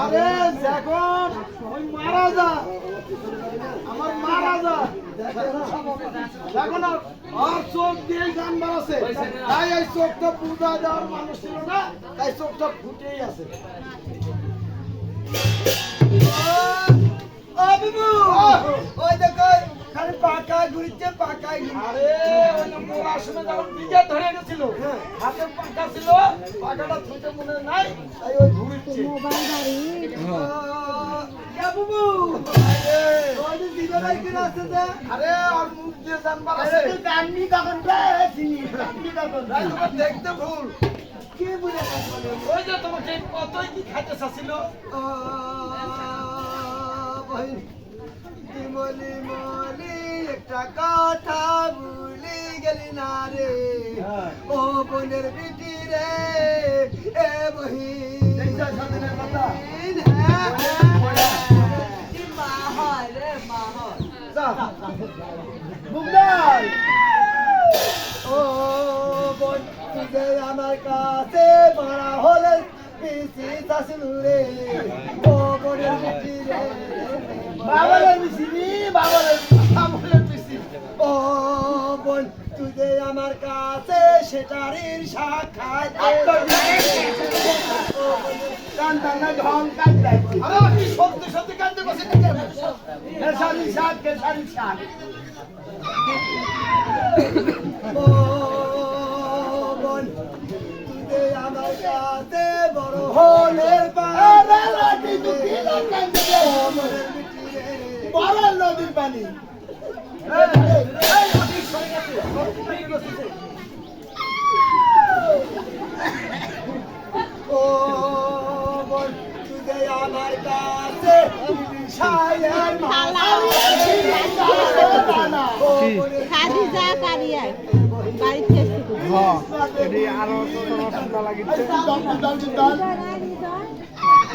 আরে যখন মারা যা আমার মারা যা দেখো না আর দিয়ে গান বাড়াছে তাই এই চোখটা পূজা দেওয়ার মানুষ ছিল না তাই ফুটেই আছে ওই দেখো খালি পাকা ঘুরছে পাকা আরে ওই মোরা শুনে যাও নিজে ধরে গেছিল হাতে পাকা ছিল পাকাটা ছুটে মনে নাই তাই ওই ঘুরছে। মোবাইল বাড়ি আরে আর মুখ দিয়ে জানবার আছে। কান্নি কখন দেখতে ভুল। কি বুঝে ওই যে তোমাকে কতই কি খাইতে চাচ্ছিল? মলি মলি একটা কথা ভুলি গেলি না রে। ও বোনের বিটি রে এ বহি ও বোন আমার কাছে বড় হলে পিসি শাশুড় রে। ও বোনের বিটি রে। আমার কাছে সেটারই সাক্ষাৎ কান্তা না ঢং কান্দা আরে আমি সত্যি সত্যি শাক কেসারি শাক ও বোন আমার কাছে বড় হলের বড় নদীর পানি ও বোন তুই আমার কাছে ছায়ার মালা। ও বোনের খাদিজা কারিয়ার বাড়িতে এটি আরও সুন্দর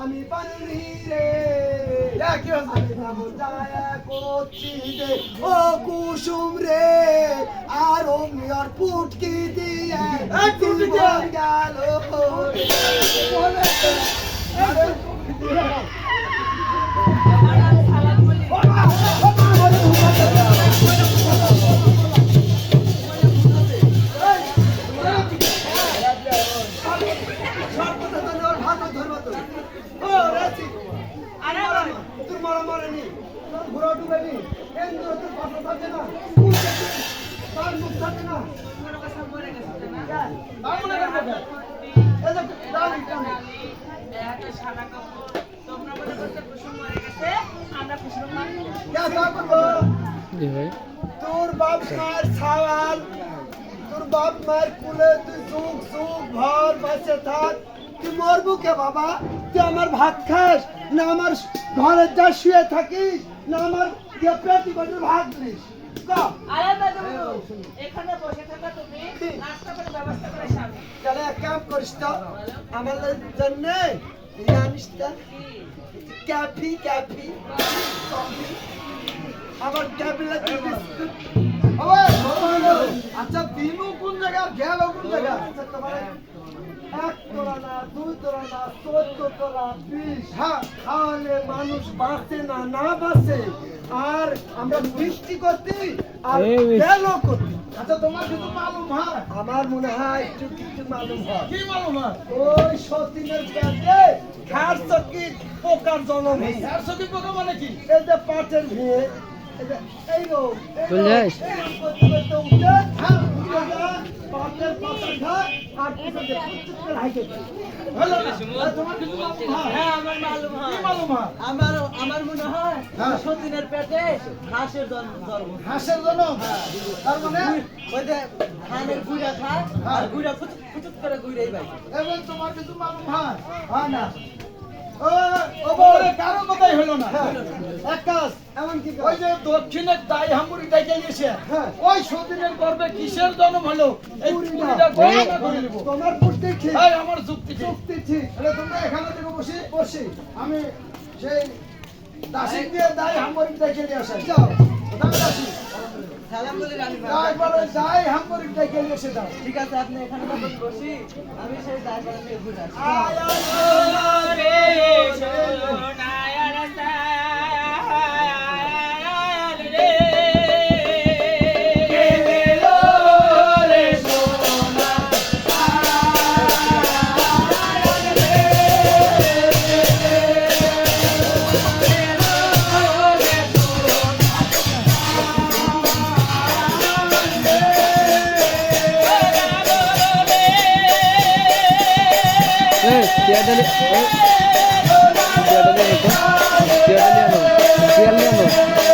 আমি পানি রে। আমি যাব যায় করছি ও কুসুম রে। আর অমনি আর পুটকি দিয়ে গেল। ডুবেনি তোর কথা থাকে না। তার মুখ থাকে না। তার বাপ মার ছাওয়াল তোর বাপ মার কুলে তুই সুখ সুখ ভর বাঁচে থাক। তুই মরবো কে বাবা? তুই আমার ভাত খাস। না আমার ঘরে যা শুয়ে থাকিস না আমার দিয়ে পেটি করে ভাত দিস। ক? আরে ম্যাডাম এখানে বসে থাকা তুমি নাস্তা করে ব্যবস্থা করে সামনে তাহলে এক কাম করিস তো আমার জন্য জানিস তো ক্যাফি ক্যাফি কফি আমার ক্যাফি লাগবে বিস্কুট আচ্ছা দিনু কোন জায়গা গেল কোন জায়গা আচ্ছা তোমার এক না দুই না চোদ্দ হ্যাঁ খাওয়ালে মানুষ বাঁচে না না বাঁচে। আর আমরা করতে আর গেল করতে আচ্ছা তোমার কিছু মালুম হয়। আমার মনে হয় একটু কিছু মালুম হয়। কি মালুম হয়? ওই সতীনের পেটে খার চকি পোকার জন্ম পোকা মানে কি? এই যে পাটের ভিড়ে এই যে এই রোগ এই রোগ, বুঝলিস? এই রোগ করতে করতে উঠে, হ্যাঁ, মালুম হয়? হ্যাঁ আমার হয়। হয়? মনে হয় হ্যাঁ। সতীনের পেটে হাঁসের জন্ম। জন্ম? হাঁসের জন্য তার মানে? ওই যে ধানের গুড়া খায় আর গুড়া ফুচুক ফুচুক করে গুড়াই পাই এবং তোমার কিছু মালুম হয়? হয় না। ও ও কারও কথাই হলো না। হ্যাঁ। এক কাজ এমন কি ওই যে দক্ষিণের দাই হামুরি ডাইকে গেছে হ্যাঁ। ওই সতীনের গর্ভে কিসের জন্ম হলো এই পুরিটা। পুরিটা গণনা করে নিব তোমার পুষ্টি ঠিক আমার যুক্তি ঠিক চুক্তি ঠিক তাহলে তোমরা এখানে থেকে বসি বসি আমি সেই দাসিক দিয়ে দাই হামুরি ডাইকে নিয়ে আসি যাও দাও দাসি সালাম বলে রানী দাই বলে দাই হামুরি ডাইকে নিয়ে এসে দাও ঠিক আছে আপনি এখানে বসি আমি সেই ঘুরে আসি তিয়াডালি তিয়াডালি আনো তিয়াডালি আনো তিয়াডালি আনো